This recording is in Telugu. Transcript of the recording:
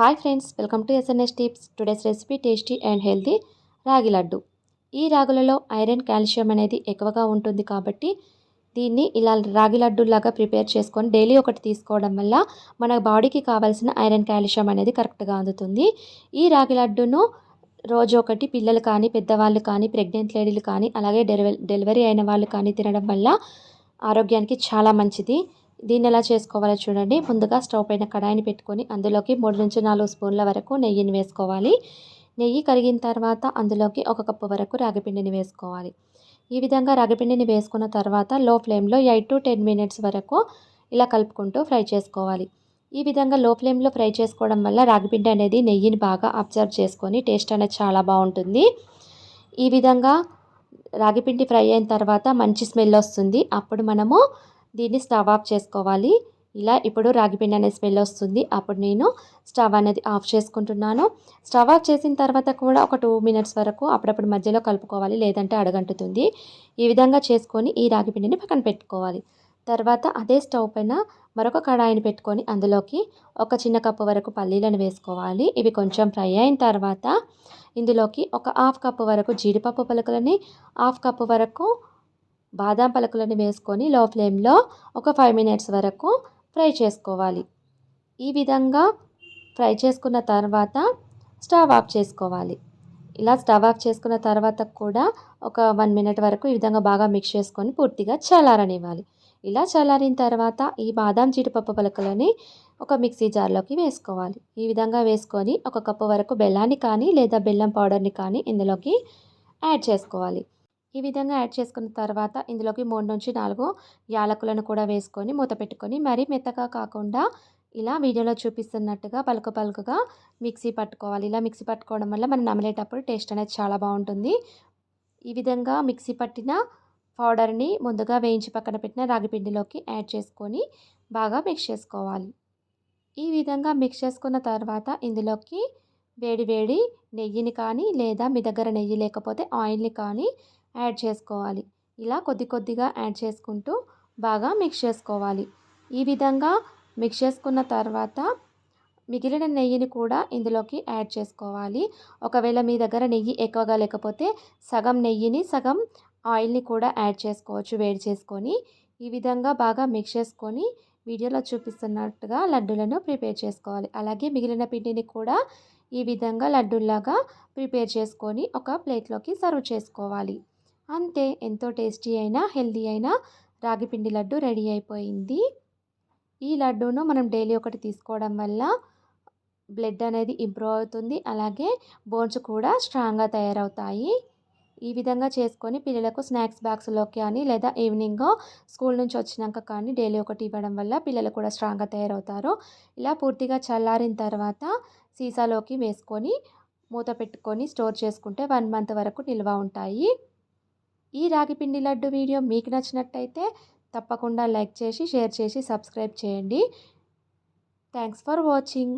Hi friends welcome to SNS tips today's recipe tasty and healthy ragi laddu. ఈ రాగులలో ఐరన్ కాల్షియం అనేది ఎక్కువగా ఉంటుంది కాబట్టి దీన్ని ఇలా రాగి లడ్డూలాగా ప్రిపేర్ చేసుకొని డైలీ ఒకటి తీసుకోవడం వల్ల మన బాడీకి కావాల్సిన ఐరన్ కాల్షియం అనేది కరెక్ట్గా అందుతుంది. ఈ రాగి లడ్డును రోజు ఒకటి పిల్లలు కానీ పెద్దవాళ్ళు కానీ ప్రెగ్నెంట్ లేడీలు కానీ అలాగే డెలివరీ డెలివరీ అయిన వాళ్ళు కానీ తినడం వల్ల ఆరోగ్యానికి చాలా మంచిది. దీన్ని ఎలా చేసుకోవాలో చూడండి. ముందుగా స్టవ్ పైన కడాయిని పెట్టుకొని అందులోకి మూడు నుంచి నాలుగు స్పూన్ల వరకు నెయ్యిని వేసుకోవాలి. నెయ్యి కరిగిన తర్వాత అందులోకి ఒక కప్పు వరకు రాగిపిండిని వేసుకోవాలి. ఈ విధంగా రాగిపిండిని వేసుకున్న తర్వాత లో ఫ్లేమ్లో ఎయిట్ టు టెన్ మినిట్స్ వరకు ఇలా కలుపుకుంటూ ఫ్రై చేసుకోవాలి. ఈ విధంగా లో ఫ్లేమ్లో ఫ్రై చేసుకోవడం వల్ల రాగిపిండి అనేది నెయ్యిని బాగా అబ్జర్వ్ చేసుకొని టేస్ట్ అనేది చాలా బాగుంటుంది. ఈ విధంగా రాగిపిండి ఫ్రై అయిన తర్వాత మంచి స్మెల్ వస్తుంది. అప్పుడు మనము దీన్ని స్టవ్ ఆఫ్ చేసుకోవాలి. ఇలా ఇప్పుడు రాగిపిండి అనే స్మెల్ వస్తుంది. అప్పుడు నేను స్టవ్ అనేది ఆఫ్ చేసుకుంటున్నాను. స్టవ్ ఆఫ్ చేసిన తర్వాత కూడా ఒక టూ మినిట్స్ వరకు అప్పుడప్పుడు మధ్యలో కలుపుకోవాలి. లేదంటే అడగంటుతుంది. ఈ విధంగా చేసుకొని ఈ రాగిపిండిని పక్కన పెట్టుకోవాలి. తర్వాత అదే స్టవ్ పైన మరొక కడాయిని పెట్టుకొని అందులోకి ఒక చిన్న కప్పు వరకు పల్లీలను వేసుకోవాలి. ఇవి కొంచెం ఫ్రై అయిన తర్వాత ఇందులోకి ఒక హాఫ్ కప్పు వరకు జీడిపప్పు పలుకులని హాఫ్ కప్పు వరకు బాదాం పలకలను వేసుకొని లో ఫ్లేమ్లో ఒక ఫైవ్ మినిట్స్ వరకు ఫ్రై చేసుకోవాలి. ఈ విధంగా ఫ్రై చేసుకున్న తర్వాత స్టవ్ ఆఫ్ చేసుకోవాలి. ఇలా స్టవ్ ఆఫ్ చేసుకున్న తర్వాత కూడా ఒక వన్ మినిట్ వరకు ఈ విధంగా బాగా మిక్స్ చేసుకొని పూర్తిగా చల్లారనివ్వాలి. ఇలా చల్లారిన తర్వాత ఈ బాదాం జీడిపప్పు పలకలని ఒక మిక్సీ జార్లోకి వేసుకోవాలి. ఈ విధంగా వేసుకొని ఒక కప్పు వరకు బెల్లాన్ని కానీ లేదా బెల్లం పౌడర్ని కానీ ఇందులోకి యాడ్ చేసుకోవాలి. ఈ విధంగా యాడ్ చేసుకున్న తర్వాత ఇందులోకి మూడు నుంచి నాలుగు యాలకులను కూడా వేసుకొని మూత పెట్టుకొని మరీ మెత్తగా కాకుండా ఇలా వీడియోలో చూపిస్తున్నట్టుగా పలుకు పలుకుగా మిక్సీ పట్టుకోవాలి. ఇలా మిక్సీ పట్టుకోవడం వల్ల మనం నమిలేటప్పుడు టేస్ట్ అనేది చాలా బాగుంటుంది. ఈ విధంగా మిక్సీ పట్టిన పౌడర్ని ముందుగా వేయించి పక్కన పెట్టిన రాగిపిండిలోకి యాడ్ చేసుకొని బాగా మిక్స్ చేసుకోవాలి. ఈ విధంగా మిక్స్ చేసుకున్న తర్వాత ఇందులోకి వేడి వేడి నెయ్యిని కానీ లేదా మీ దగ్గర నెయ్యి లేకపోతే ఆయిల్ని కానీ యాడ్ చేసుకోవాలి. ఇలా కొద్ది కొద్దిగా యాడ్ చేసుకుంటూ బాగా మిక్స్ చేసుకోవాలి. ఈ విధంగా మిక్స్ చేసుకున్న తర్వాత మిగిలిన నెయ్యిని కూడా ఇందులోకి యాడ్ చేసుకోవాలి. ఒకవేళ మీ దగ్గర నెయ్యి ఎక్కువగా లేకపోతే సగం నెయ్యిని సగం ఆయిల్ని కూడా యాడ్ చేసుకోవచ్చు వేడి చేసుకొని. ఈ విధంగా బాగా మిక్స్ చేసుకొని వీడియోలో చూపిస్తున్నట్టుగా లడ్డూలను ప్రిపేర్ చేసుకోవాలి. అలాగే మిగిలిన పిండిని కూడా ఈ విధంగా లడ్డూలాగా ప్రిపేర్ చేసుకొని ఒక ప్లేట్లోకి సర్వ్ చేసుకోవాలి. అంతే ఎంతో టేస్టీ అయినా హెల్దీ అయినా రాగి పిండి లడ్డు రెడీ అయిపోయింది. ఈ లడ్డూను మనం డైలీ ఒకటి తీసుకోవడం వల్ల బ్లడ్ అనేది ఇంప్రూవ్ అవుతుంది. అలాగే బోన్స్ కూడా స్ట్రాంగ్గా తయారవుతాయి. ఈ విధంగా చేసుకొని పిల్లలకు స్నాక్స్ బ్యాగ్స్లోకి కానీ లేదా ఈవినింగ్ స్కూల్ నుంచి వచ్చినాక కానీ డైలీ ఒకటి ఇవ్వడం వల్ల పిల్లలు కూడా స్ట్రాంగ్గా తయారవుతారు. ఇలా పూర్తిగా చల్లారిన తర్వాత సీసాలోకి వేసుకొని మూత పెట్టుకొని స్టోర్ చేసుకుంటే వన్ మంత్ వరకు నిల్వ ఉంటాయి. ఈ రాగి పిండి లడ్డు వీడియో మీకు నచ్చినట్టయితే తప్పకుండా లైక్ చేసి షేర్ చేసి సబ్స్క్రైబ్ చేయండి. Thanks for watching.